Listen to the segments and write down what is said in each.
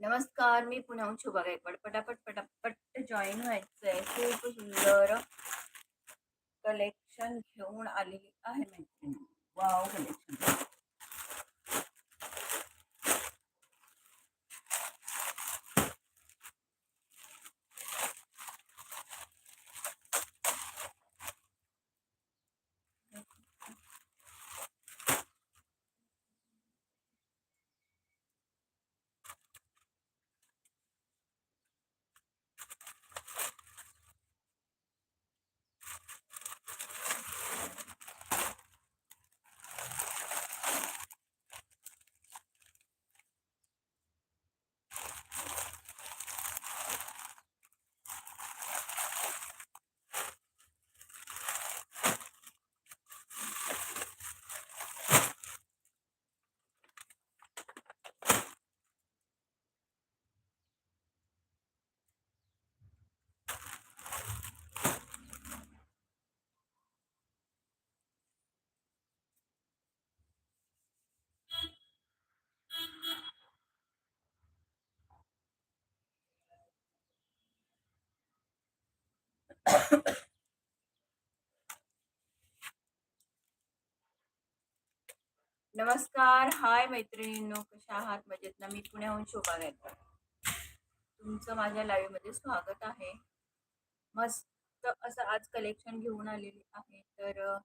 नमस्कार, मी पुनः छो गायकवाड पटापट पटापट जॉईन व्हायचंय. खूप सुंदर कलेक्शन घेऊन आलेली आहे मैत्रिणी वाव कलेक्शन नमस्कार हाय मैत्रिणींनो कशा आहात? मजेत ना? मी पुण्याहून शोभा गायकवाड. तुमचं माझ्या लाईव्हमध्ये स्वागत आहे. मस्त असं आज कलेक्शन घेऊन आलेली आहे. तर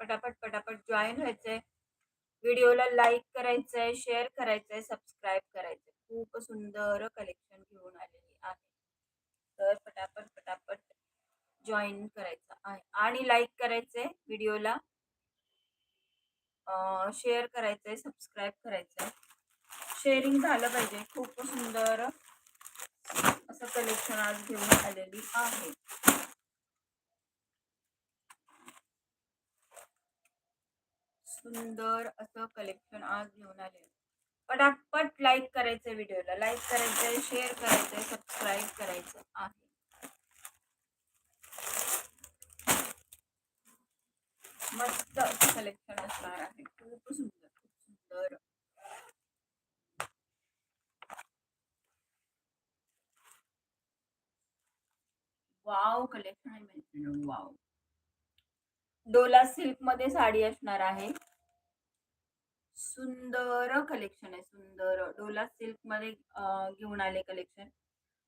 पटापट पटापट जॉईन व्हायचंय. व्हिडिओला लाईक करायचंय शेअर करायचंय सबस्क्राईब करायचंय. खूप सुंदर कलेक्शन घेऊन आलेली आहे. तर पटापट पटापट जॉईन करायचं आहे. आणि लाईक करायचंय व्हिडिओला शेअर करायचंय सबस्क्राईब करायचंय. शेअरिंग झालं पाहिजे. खूप सुंदर असं कलेक्शन आज घेऊन आलेली आहे. सुंदर असं कलेक्शन आज घेऊन आले पटापट लाईक करायचं व्हिडिओला लाईक करायचंय शेअर करायचंय सबस्क्राईब करायचं आहे. मस्त कलेक्शन असणार आहे. खूप सुंदर खूप सुंदर. वाव कलेक्शन आहे वाव डोला सिल्कमध्ये साडी असणार आहे. सुंदर कलेक्शन आहे सुंदर. डोला सिल्कमध्ये घेऊन आले कलेक्शन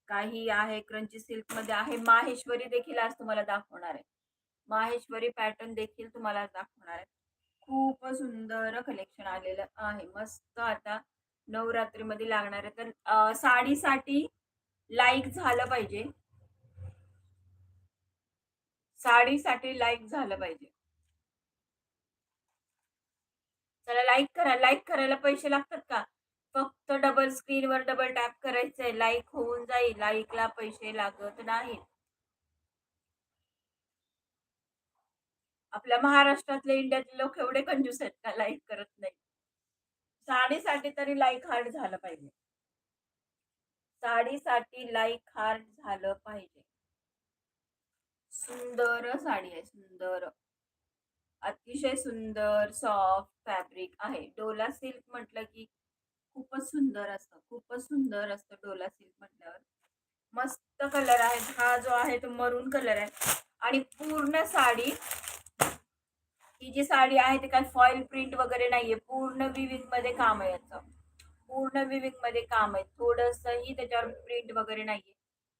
काही आहे क्रंची सिल्कमध्ये आहे. माहेश्वरी देखील आज तुम्हाला दाखवणार आहे. माहेश्वरी पॅटर्न देखील तुम्हाला दाखवणार आहे. खूप सुंदर कलेक्शन आलेलं आहे. मस्त आता नवरात्रीमध्ये लागणार आहे. तर साडीसाठी लाईक झालं पाहिजे. साडीसाठी लाईक झालं पाहिजे. त्याला लाईक करा. लाईक करायला पैसे लागतात का? फक्त डबल स्क्रीनवर डबल टॅप करायचंय. लाईक होऊन जाईल. लाईकला पैसे लागत नाही. आपल्या महाराष्ट्रातले इंडियातले लोक एवढे कंजूस आहेत का? लाईक करत नाही. साडीसाठी तरी लाईक हार्ड झालं पाहिजे. साडीसाठी लाईक हार्ड झालं पाहिजे. सुंदर साडी आहे. सुंदर. अतिशय सुंदर सॉफ्ट फॅब्रिक आहे. डोला सिल्क म्हटलं की खूपच सुंदर असतं. खूपच सुंदर असतं डोला सिल्क म्हटल्यावर. मस्त कलर आहे. हा जो आहे तो मरून कलर आहे. आणि पूर्ण साडी ही जी साडी आहे ते काय फॉईल प्रिंट वगैरे नाहीये. पूर्ण विविंगमध्ये काम आहे याचं. पूर्ण विविंगमध्ये काम आहे. थोडसही त्याच्यावर प्रिंट वगैरे नाहीये.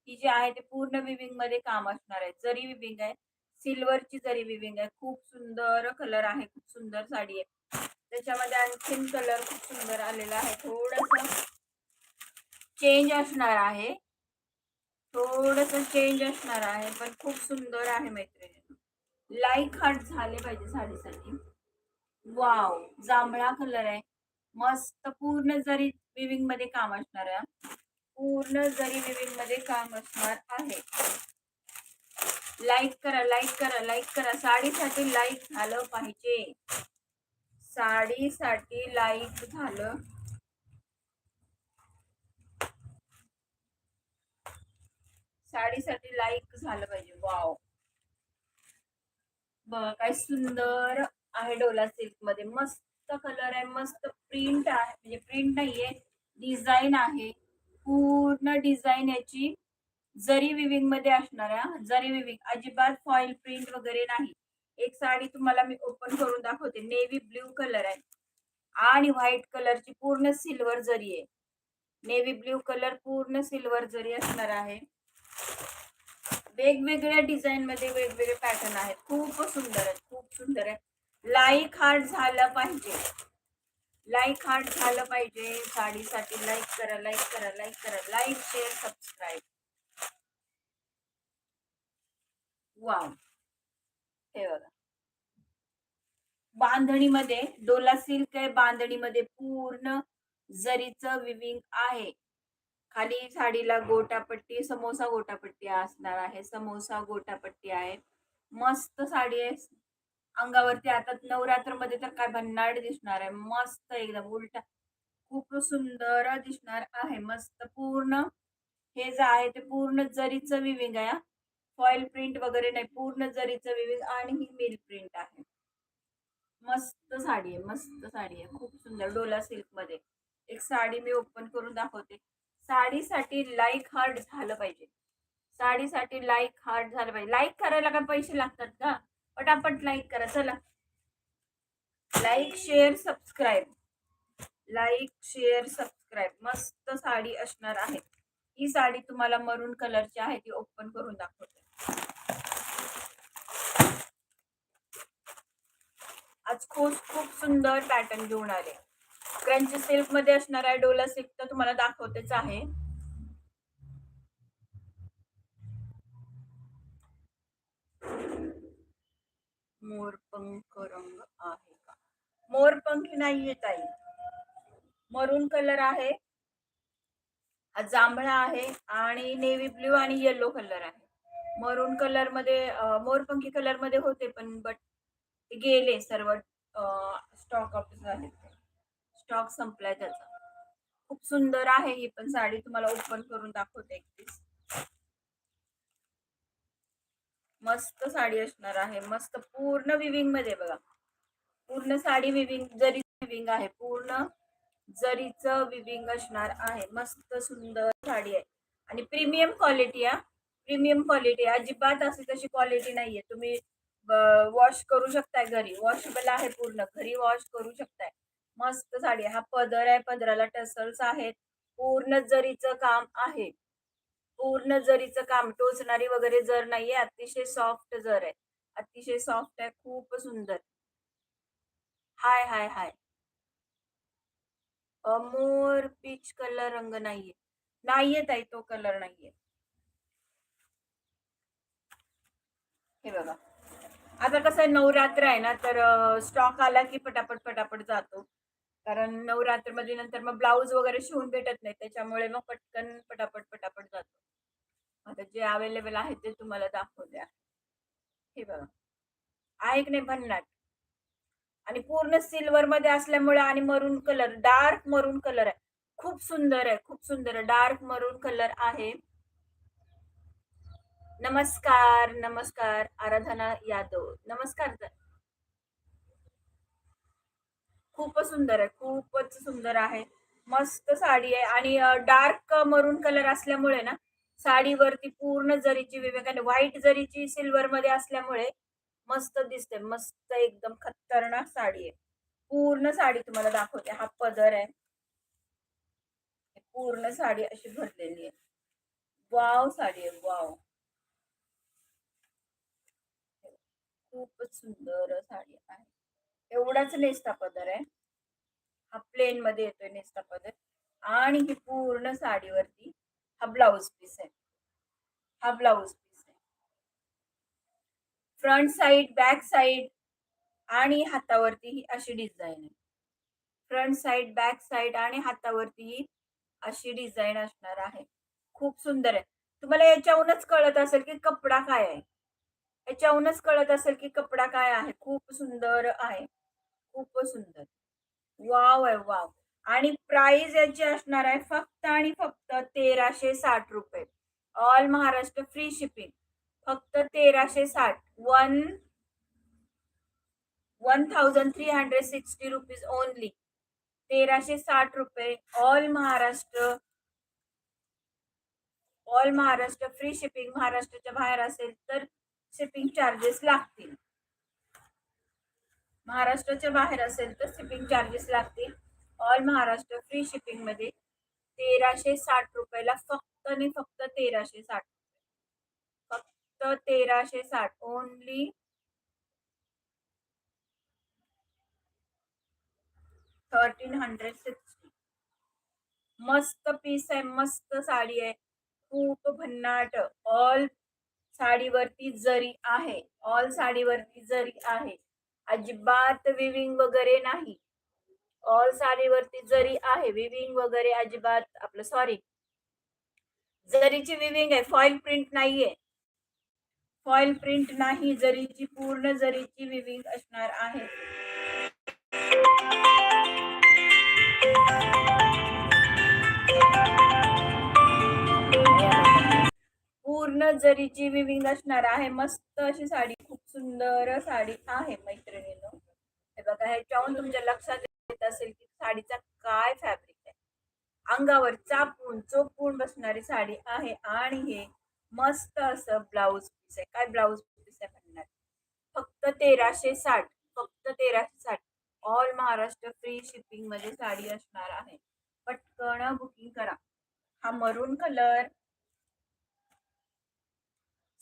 ही जी आहे ते पूर्ण विविंगमध्ये काम असणार आहे. जरी विविंग आहे सिल्वरची जरी विविंग आहे खूप सुंदर कलर आहे खूप सुंदर साडी आहे. त्याच्यामध्ये आणखीन कलर खूप सुंदर आलेला आहे. थोडस चेंज असणार आहे. थोडस चेंज असणार आहे पण खूप सुंदर आहे मैत्रिणी लाईक हार्ट झाले पाहिजे साडीसाठी. वाव जांभळा कलर आहे. मस्त पूर्ण जरी विविंगमध्ये काम असणार आहे. पूर्ण जरी विविंगमध्ये काम असणार आहे. लाईक करा लाईक करा लाईक करा. साडीसाठी लाईक झालं पाहिजे. साडीसाठी लाईक झालं. साडीसाठी लाईक झालं पाहिजे. वाव बघा काय सुंदर आहे डोला सिल्कमध्ये मस्त कलर आहे मस्त प्रिंट आहे. म्हणजे प्रिंट नाहीये डिझाईन आहे. पूर्ण डिझाईन याची जरी विविंगमध्ये असणार जरी विविंग अजिबात फॉइल प्रिंट वगैरे नाही. एक साडी तुम्हाला मी ओपन करून दाखवते. नेव्ही ब्ल्यू कलर आहे. आणि व्हाईट कलरची पूर्ण सिल्वर जरी आहे. नेव्ही ब्ल्यू कलर पूर्ण सिल्वर जरी असणार आहे. वेगवेगळ्या डिझाईन मध्ये वेगवेगळे पॅटर्न आहेत. खूप सुंदर आहेत. खूप सुंदर आहेत. लाईक हार्ट झालं पाहिजे. लाईक हार्ट झालं पाहिजे. साडीसाठी लाईक करा लाईक करा लाईक करा. लाईक शेअर सबस्क्राईब वाम हे बघा. बांधणीमध्ये डोला सिल्क आहे बांधणीमध्ये पूर्ण जरीचं विविंग आहे. खाली साडीला गोटापट्टी समोसा गोटापट्टी असणार आहे समोसा गोटापट्टी आहे. मस्त साडी आहे. अंगावरती आता नवरात्रमध्ये तर काय भन्नाट दिसणार आहे. मस्त एकदम उलटा खूप सुंदर दिसणार आहे. मस्त पूर्ण हे जे आहे ते पूर्ण जरीचं विविंग आहे फॉइल प्रिंट वगैरे नाही पूर्ण जरीचं विविध आणि ही मिल प्रिंट आहे. मस्त साडी आहे मस्त साडी आहे खूप सुंदर. डोला सिल्कमध्ये. एक साडी मी ओपन करून दाखवते. साडीसाठी लाईक हार्ट झालं पाहिजे. साडीसाठी लाईक हार्ट झालं पाहिजे. लाईक करायला काय पैसे लागतात का? पटापट लाईक करा चला. Like share subscribe like share subscribe मस्त साडी असणार आहे. ही साडी तुम्हाला मरून कलरची आहे ती ओपन करून दाखवते. आज खूप खूप सुंदर पॅटर्न घेऊन आले. क्रंची सिल्कमध्ये असणार आहे डोला सिल्क तर तुम्हाला दाखवतेच आहे. मोरपंख रंग आहे का? मोरपंख नाहीये ताई. मरून कलर आहे. जांभळा आहे आणि नेव्ही ब्ल्यू आणि येलो कलर आहे. मरून कलरमध्ये मोरपंखी कलरमध्ये होते पण बट गेले सर्व स्टॉक ऑफ झाले. स्टॉक संपलाय त्याचा. खूप सुंदर आहे ही पण साडी तुम्हाला ओपन करून दाखवते एक पीस मस्त साडी असणार आहे मस्त पूर्ण विविंगमध्ये बघा. पूर्ण साडी विविंग जरी विविंग आहे पूर्ण जरीचं विविंग असणार आहे. मस्त सुंदर साडी आहे. आणि प्रीमियम क्वालिटी आहे प्रीमियम क्वालिटी अजिबात अशी तशी क्वालिटी नाहीये. तुम्ही वॉश करू शकताय घरी. वॉशेबल आहे पूर्ण. घरी वॉश करू शकताय. मस्त साडी हा पदर आहे. पदराला टसल्स आहेत. पूर्ण जरीचं काम आहे. पूर्ण जरीचं काम. टोचणारी वगैरे जर नाहीये अतिशय सॉफ्ट जर आहे. अतिशय सॉफ्ट आहे. खूप सुंदर. हाय हाय हाय. मोर पीच कलर रंग नाहीये. नाहीये ताई तो कलर नाहीये. हे बघा. आता कसं आहे नवरात्र आहे ना तर स्टॉक आला की पटापट पटापट जातो. कारण नवरात्रमध्ये नंतर मग ब्लाऊज वगैरे शिवून भेटत नाही त्याच्यामुळे मग पटकन पटापट पटापट जातो. आता जे अवेलेबल आहे ते तुम्हाला दाखवू द्या. हे बघा. आहे की नाही भन्नाट. आणि पूर्ण सिल्वर मध्ये असल्यामुळे आणि मरून कलर डार्क मरून कलर आहे. खूप सुंदर आहे खूप सुंदर डार्क मरून कलर आहे. नमस्कार नमस्कार आराधना यादव. नमस्कार खूपच सुंदर आहे खूपच सुंदर आहे. मस्त साडी आहे आणि डार्क मरून कलर असल्यामुळे ना साडीवरती पूर्ण जरीची विवेकाने व्हाईट जरीची सिल्वर मध्ये असल्यामुळे मस्त दिसते मस्त एकदम खतरनाक साडी आहे. पूर्ण साडी तुम्हाला दाखवते हा पदर आहे. पूर्ण साडी अशी भरलेली आहे. वाव साडी आहे वाव. खूपच सुंदर साडी आहे. एवढाच नेस्ता पदर आहे. हा प्लेन मध्ये येतोय नेस्ता पदर. आणि ही पूर्ण साडीवरती हा ब्लाउज पीस आहे. हा ब्लाउज पीस आहे. फ्रंट साइड बॅक साइड आणि हातावरती ही अशी डिझाईन आहे. फ्रंट साइड बॅक साइड आणि हातावरती ही अशी डिझाईन असणार आहे. खूप सुंदर आहे. तुम्हाला याच्याहूनच कळत असेल की कपडा काय आहे. याच्याहूनच कळत असेल की कपडा काय आहे. खूप सुंदर आहे. खूप सुंदर. वाव आहे वाव. आणि प्राइस याची असणार आहे फक्त आणि फक्त तेराशे साठ रुपये. ऑल महाराष्ट्र फ्री शिपिंग फक्त तेराशे साठ. One one thousand three hundred sixty rupees only तेराशे साठ रुपये all Maharashtra all Maharashtra free shipping महाराष्ट्राच्या बाहेर असेल तर शिपिंग चार्जेस लागतील. महाराष्ट्राच्या बाहेर असेल तर शिपिंग चार्जेस लागतील. ऑल महाराष्ट्र फ्री शिपिंगमध्ये तेराशे साठ रुपयाला फक्त आणि फक्त तेराशे साठ फक्त तेराशे साठ. ओनली थर्टीन हंड्रेड सिक्स्टी मस्त पीस आहे मस्त साडी आहे. खूप भन्नाट. ऑल साडीवरती जरी आहे ऑल साडीवरती जरी आहे अजिबात विविंग वगैरे नाही. ऑल साडीवरती जरी आहे विविंग वगैरे अजिबात आपलं सॉरी जरीची विविंग आहे फॉईल प्रिंट नाहीये. फॉईल प्रिंट नाही जरीची पूर्ण जरीची विविंग असणार आहे. पूर्ण जरीची विविंग असणार आहे मस्त अशी साडी खूप सुंदर साडी आहे मैत्रिणीनं. हे बघा ह्याच्याहून तुमच्या लक्षात येत असेल की साडीचा काय फॅब्रिक आहे. अंगावर चापून चोपून बसणारी साडी आहे आणि हे मस्त असं ब्लाऊज पीस आहे. काय ब्लाऊज पीस आहे म्हणणार? फक्त तेराशे साठ फक्त तेराशे साठ. ऑल महाराष्ट्र फ्री शिपिंगमध्ये साडी असणार आहे. पटकन बुकिंग करा. हा मरून कलर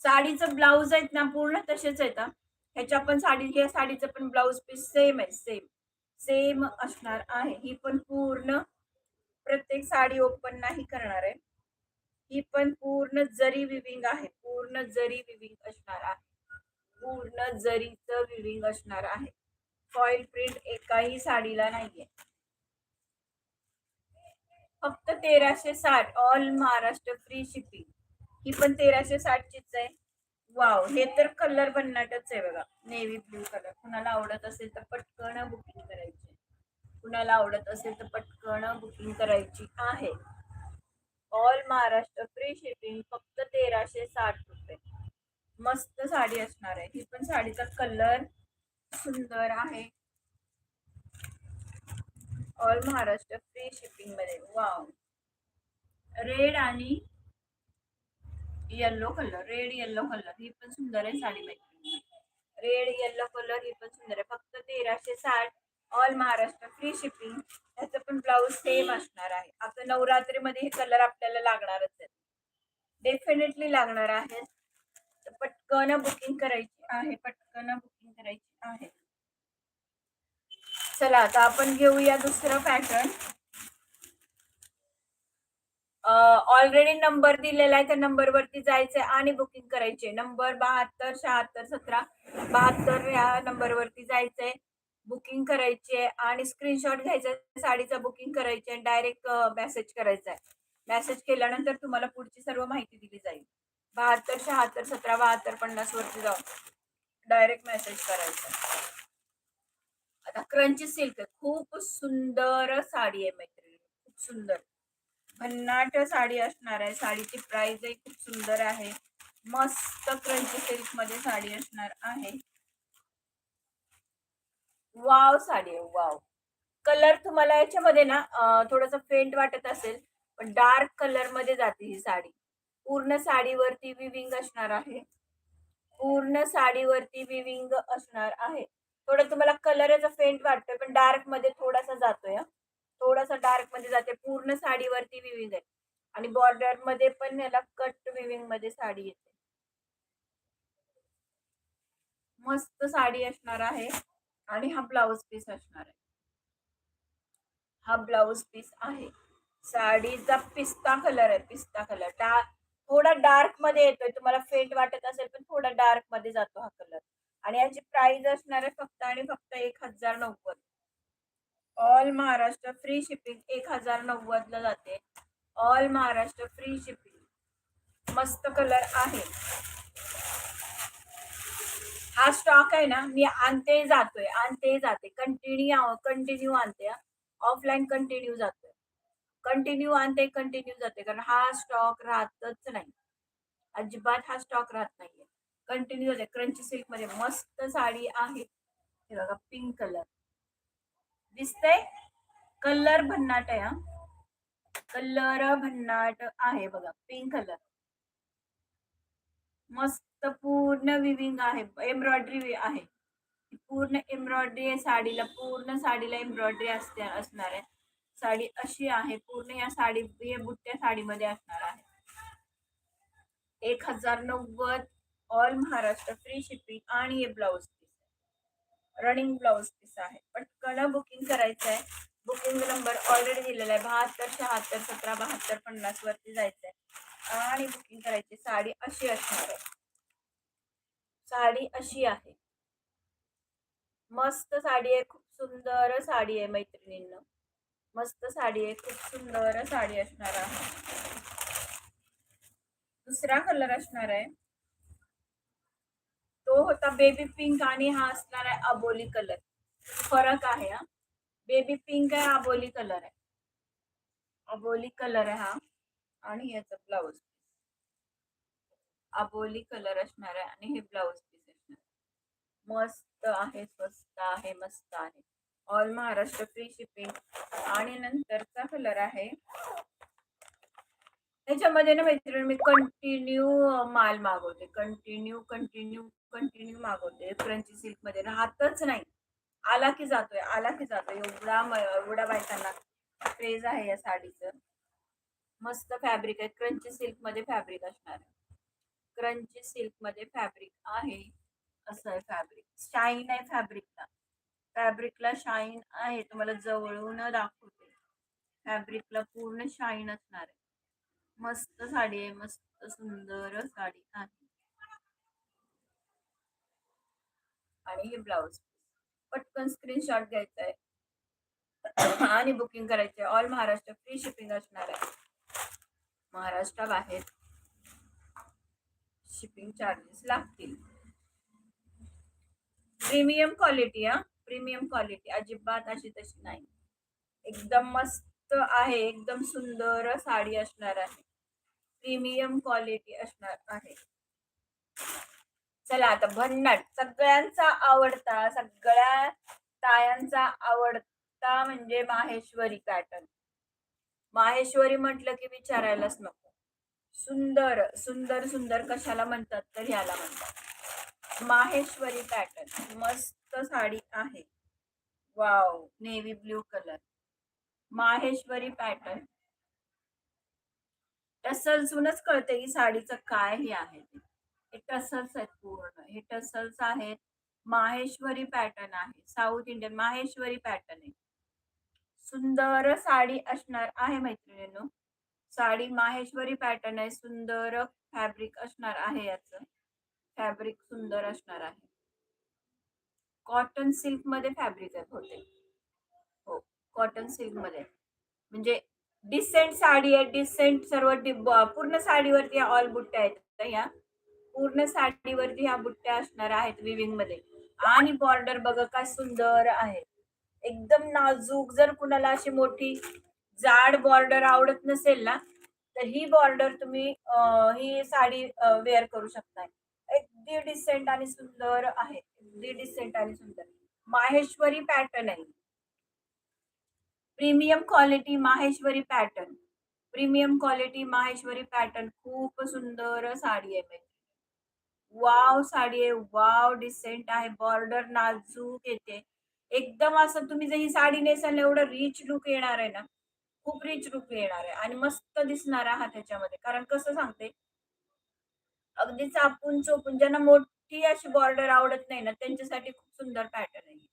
साडीचं ब्लाऊज आहेत ना पूर्ण तसेच आहेत ह्याच्या पण साडी ह्या साडीचं पण ब्लाऊज पीस सेम आहे सेम सेम असणार आहे. ही पण पूर्ण प्रत्येक साडी ओपन नाही करणार आहे. ही पण पूर्ण जरी विविंग आहे पूर्ण जरी विविंग असणार आहे. पूर्ण जरीचं विविंग असणार आहे. फॉईल प्रिंट एकाही साडीला नाहीये. फक्त तेराशे साठ ऑल महाराष्ट्र फ्री शिपिंग ही पण तेराशे साठचीच आहे. वाव हे तर कलर भन्नाटच आहे बघा. नेव्ही ब्ल्यू कलर कुणाला आवडत असेल तर पटकन बुकिंग करायची. कुणाला आवडत असेल तर पटकन बुकिंग करायची आहे. ऑल महाराष्ट्र फ्री शिपिंग फक्त तेराशे साठ रुपये. मस्त साडी असणार आहे. ही पण साडीचा कलर सुंदर आहे. ऑल महाराष्ट्र फ्री शिपिंगमध्ये. वाव रेड आणि yellow colour red yellow colour ही पण सुंदर आहे साडी माहिती रेड येल्लो कलर ही पण सुंदर आहे. फक्त तेराशे साठ ऑल महाराष्ट्र फ्री शिपिंग ह्याचं पण ब्लाऊज सेम असणार आहे. आता नवरात्रीमध्ये हे कलर आपल्याला लागणारच आहे डेफिनेटली लागणार आहे तर पटकन बुकिंग करायची आहे पटकन बुकिंग करायची आहे. चला आता आपण घेऊया दुसरं पॅटर्न ऑलरेडी नंबर दिलेला आहे त्या नंबरवरती जायचंय आणि बुकिंग करायचे नंबर बहात्तर शहात्तर सतरा बहात्तर या नंबरवरती जायचंय. बुकिंग करायचे आणि स्क्रीनशॉट घ्यायचा साडीचा बुकिंग करायचे आणि डायरेक्ट मेसेज करायचा आहे मेसेज केल्यानंतर तुम्हाला पुढची सर्व माहिती दिली जाईल. बहात्तर शहात्तर सतरा बहात्तर पन्नास वरती जाऊन डायरेक्ट मेसेज करायचा आता क्रंची सिल्क खूप सुंदर साडी आहे मैत्रिणी. खूप सुंदर. भन्नाट साडी असणार आहे. साडीची प्राइसही खूप सुंदर आहे. मस्त क्रंची सिल्कमध्ये साडी असणार आहे. वाव साडी आहे. वाव कलर तुम्हाला याच्यामध्ये ना थोडासा फेंट वाटत असेल पण डार्क कलरमध्ये जाते ही साडी. पूर्ण साडीवरती विविंग असणार आहे. पूर्ण साडीवरती विविंग असणार आहे. थोडं तुम्हाला कलर याचा फेंट वाटतोय पण डार्कमध्ये थोडासा जातोय थोडासा डार्कमध्ये जाते. पूर्ण साडीवरती विविंग आहे. आणि बॉर्डरमध्ये पण याला कट विविंगमध्ये साडी येते. मस्त साडी असणार आहे. आणि हा ब्लाउज पीस असणार आहे. हा ब्लाउज पीस आहे. साडीचा पिस्ता कलर आहे. पिस्ता कलर डा थोडा डार्कमध्ये येतोय. तुम्हाला फेंट वाटत असेल पण थोडा डार्कमध्ये जातो हा कलर आणि याची प्राइस असणार आहे फक्त आणि फक्त एक हजार नव्वद. ऑल महाराष्ट्र फ्री शिपिंग एक हजार नव्वद ला जाते. ऑल महाराष्ट्र फ्री शिपिंग मस्त कलर आहे. हा स्टॉक आहे ना मी आणते जातोय आणते जाते. कंटिन्यू कंटिन्यू आणते ऑफलाईन कंटिन्यू जातोय. कंटिन्यू आणते कंटिन्यू जाते कारण हा स्टॉक राहतच नाही. अजिबात हा स्टॉक राहत नाहीये. कंटिन्यू जाते. क्रंची सिल्कमध्ये मस्त साडी आहे. हे बघा पिंक कलर दिसतंय? कलर भन्नाट आहे हा. कलर भन्नाट आहे बघा पिंक कलर मस्त पूर्ण विविंग आहे एम्ब्रॉयडरी आहे. पूर्ण एम्ब्रॉयडरी आहे साडीला पूर्ण साडीला एम्ब्रॉयडरी असते असणार आहे. साडी अशी आहे पूर्ण या साडी हे बुट्ट्या साडीमध्ये असणार आहे. एक हजार नव्वद ऑल महाराष्ट्र फ्री शिपिंग आणि हे ब्लाऊज रनिंग ब्लाऊज पीस आहे. पटकन बुकिंग करायचं आहे बुकिंग नंबर ऑलरेडी दिलेला आहे. बहात्तर शहात्तर सतरा बहात्तर पन्नास वरती जायचं आहे आणि बुकिंग करायची साडी अशी असणार आहे. साडी अशी आहे. मस्त साडी आहे. खूप सुंदर साडी आहे मैत्रिणींना. मस्त साडी आहे. खूप सुंदर साडी असणार आहे. दुसरा कलर असणार आहे. तो होता बेबी पिंक आणि हा असणार आहे अबोली कलर फरक आहे हा. बेबी पिंक आहे अबोली कलर आहे. अबोली कलर आहे हा. आणि याचा ब्लाऊज अबोली कलर असणार आहे आणि हे ब्लाऊज पीस असणार मस्त आहे स्वस्त आहे मस्त आहे. ऑल महाराष्ट्र फ्री शिपिंग आणि नंतरचा कलर आहे. त्याच्यामध्ये ना मैत्रिणी मी कंटिन्यू माल मागवते. कंटिन्यू कंटिन्यू कंटिन्यू मागवते. क्रंची सिल्कमध्ये राहतच नाही. आला की जातोय आला की जातोय. एवढा एवढा बायकांना क्रेज आहे या साडीचं. मस्त फॅब्रिक आहे. क्रंची सिल्कमध्ये फॅब्रिक असणार आहे. क्रंची सिल्कमध्ये फॅब्रिक आहे. असं आहे फॅब्रिक शाईन आहे फॅब्रिकला फॅब्रिकला शाईन आहे. तुम्हाला जवळून दाखवते. फॅब्रिकला पूर्ण शाईन असणार आहे. मस्त साडी आहे मस्त सुंदर साडी आहे. आणि हे ब्लाऊज. पटकन स्क्रीनशॉट घ्यायचा आहे आणि बुकिंग करायचे ऑल महाराष्ट्र फ्री शिपिंग असणार आहे. महाराष्ट्राबाहेर शिपिंग चार्जेस लागतील. प्रीमियम क्वालिटी हा. Premium quality. अजिबात अशी तशी नाही. एकदम मस्त आहे. एकदम सुंदर साडी असणार आहे. प्रीमियम क्वालिटी असणार आहे. चला आता भन्नाट. सगळ्यांचा आवडता सगळ्या तायांचा आवडता म्हणजे माहेश्वरी पॅटर्न माहेश्वरी म्हटलं की विचारायलाच नको. सुंदर सुंदर सुंदर कशाला म्हणतात तर ह्याला म्हणतात. माहेश्वरी पॅटर्न मस्त साडी आहे. Wow navy blue colour Maheshwari pattern टसल्सूनच कळते की साडीचं काय हे आहे ते. हे टसल्स आहेत पूर्ण. हे टसल्स आहेत. माहेश्वरी पॅटर्न आहे. साऊथ इंडियन माहेश्वरी पॅटर्न आहे. सुंदर साडी असणार आहे मैत्रिणींनो. साडी माहेश्वरी पॅटर्न आहे. सुंदर फॅब्रिक असणार आहे याचं. फॅब्रिक सुंदर असणार आहे. कॉटन सिल्कमध्ये फॅब्रिक आहे होते हो कॉटन सिल्कमध्ये म्हणजे डिसेंट साडी आहे डिसेंट सर्व डिब पूर्ण साडीवरती ऑल बुट्ट्या आहेत या पूर्ण साडीवरती ह्या बुट्ट्या असणार आहेत विविंगमध्ये. आणि बॉर्डर बघा काय सुंदर आहे. एकदम नाजूक जर कुणाला अशी मोठी जाड बॉर्डर आवडत नसेल ना तर ही बॉर्डर तुम्ही ही साडी वेअर करू शकताय. अगदी डिसेंट आणि सुंदर आहे. अगदी डिसेंट आणि सुंदर. माहेश्वरी पॅटर्न आहे. Premium quality Maheshwari pattern. Premium quality Maheshwari pattern. खूप सुंदर साडी आहे वाव साडी आहे. वाव डिसेंट आहे. बॉर्डर नाजूक येते. एकदम असं तुम्ही जर ही साडी नेसाल एवढं रिच लुक येणार आहे ना. खूप रिच लुक येणार आहे. आणि मस्त दिसणार आहात त्याच्यामध्ये कारण कसं सांगते? अगदी चापून चोपून ज्यांना मोठी अशी बॉर्डर आवडत नाही ना त्यांच्यासाठी खूप सुंदर पॅटर्न आहे.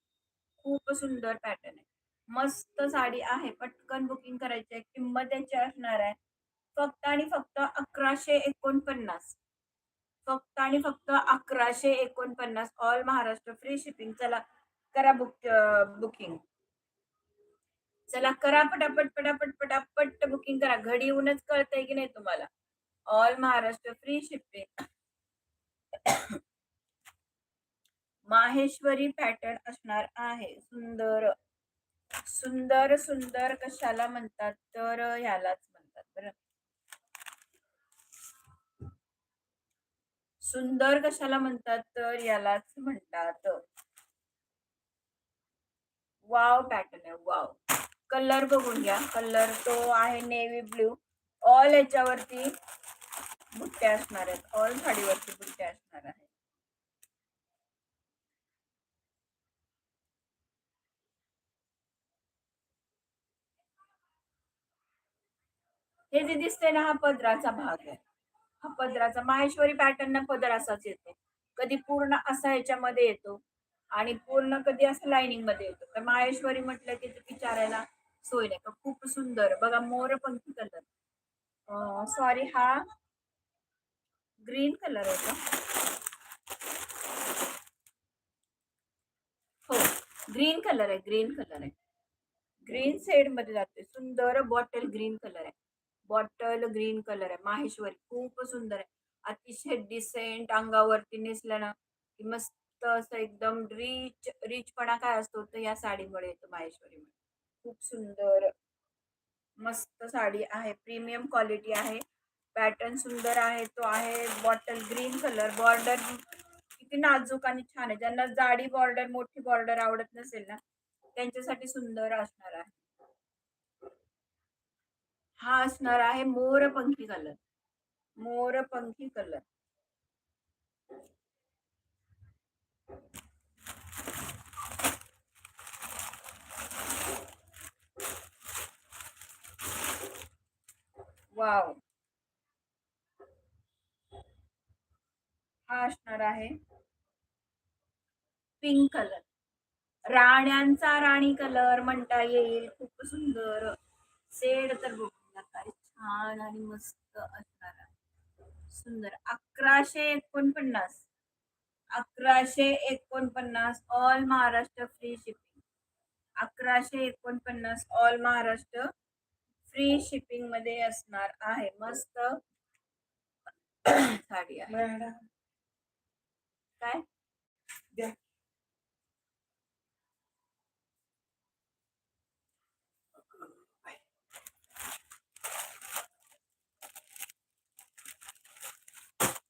खूप सुंदर पॅटर्न आहे. मस्त साडी आहे पटकन बुकिंग करायची आहे किंमत त्याची असणार आहे. फक्त आणि फक्त अकराशे एकोणपन्नास. फक्त आणि फक्त अकराशे एकोणपन्नास. ऑल महाराष्ट्र फ्री शिपिंग चला करा बुक बुकिंग चला करा पटापट पटापट पटापट बुकिंग करा. घडी येऊनच कळतंय की नाही तुम्हाला? All Maharashtra free shipping Maheshwari pattern असणार आहे. सुंदर. सुंदर सुंदर कशाला म्हणतात? तर ह्यालाच म्हणतात बरं. सुंदर कशाला म्हणतात? तर यालाच म्हणतात. वाव पॅटर्न आहे वाव कलर बघून घ्या. कलर तो आहे नेव्ही ब्ल्यू ऑल याच्यावरती बुट्ट्या असणार आहेत. ऑल साडीवरती बुट्ट्या असणार आहेत. हे जे दिसते ना हा पदराचा भाग आहे. हा पदराचा माहेश्वरी पॅटर्न पदर असाच येतो. कधी पूर्ण असा ह्याच्यामध्ये येतो आणि पूर्ण कधी असं लाइनिंगमध्ये येतो. तर माहेश्वरी म्हटलं की ते विचारायला सोय नाही. का खूप सुंदर. बघा मोरपंखी कलर सॉरी हा ग्रीन कलर आहे का हो ग्रीन कलर आहे ग्रीन कलर आहे. ग्रीन शेडमध्ये जाते सुंदर बॉटल ग्रीन कलर आहे. बॉटल ग्रीन कलर आहे. माहेश्वरी खूप सुंदर आहे. अतिशय डिसेंट अंगावरती नेसलं ना की मस्त असं एकदम रिच रिचपणा काय असतो तर या साडीमुळे येतो माहेश्वरीमुळे. खूप सुंदर मस्त साडी आहे. प्रीमियम क्वालिटी आहे. पॅटर्न सुंदर आहे तो आहे बॉटल ग्रीन कलर. बॉर्डर किती नाजूक आणि छान आहे. ज्यांना जाडी बॉर्डर मोठी बॉर्डर आवडत नसेल ना त्यांच्यासाठी सुंदर असणार आहे. हा असणार आहे मोरपंखी कलर. मोरपंखी कलर. वाव. हा असणार आहे पिंक कलर. राण्यांचा राणी कलर म्हणता येईल. खूप सुंदर. सेड तर बघ. छान आणि मस्त असणार सुंदर. अकराशे एकोणपन्नास. अकराशे एकोणपन्नास ऑल महाराष्ट्र फ्री शिपिंग अकराशे एकोणपन्नास ऑल महाराष्ट्र फ्री शिपिंगमध्ये असणार आहे. मस्त साडी आहे. काय?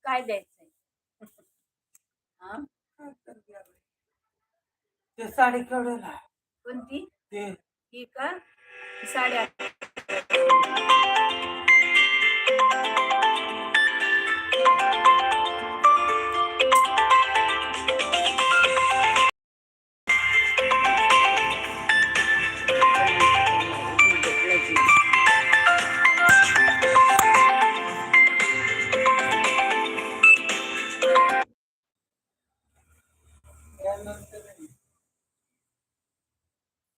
काय द्यायचंय? हा. ते साडी कोणती? ही का? साडी. आहे.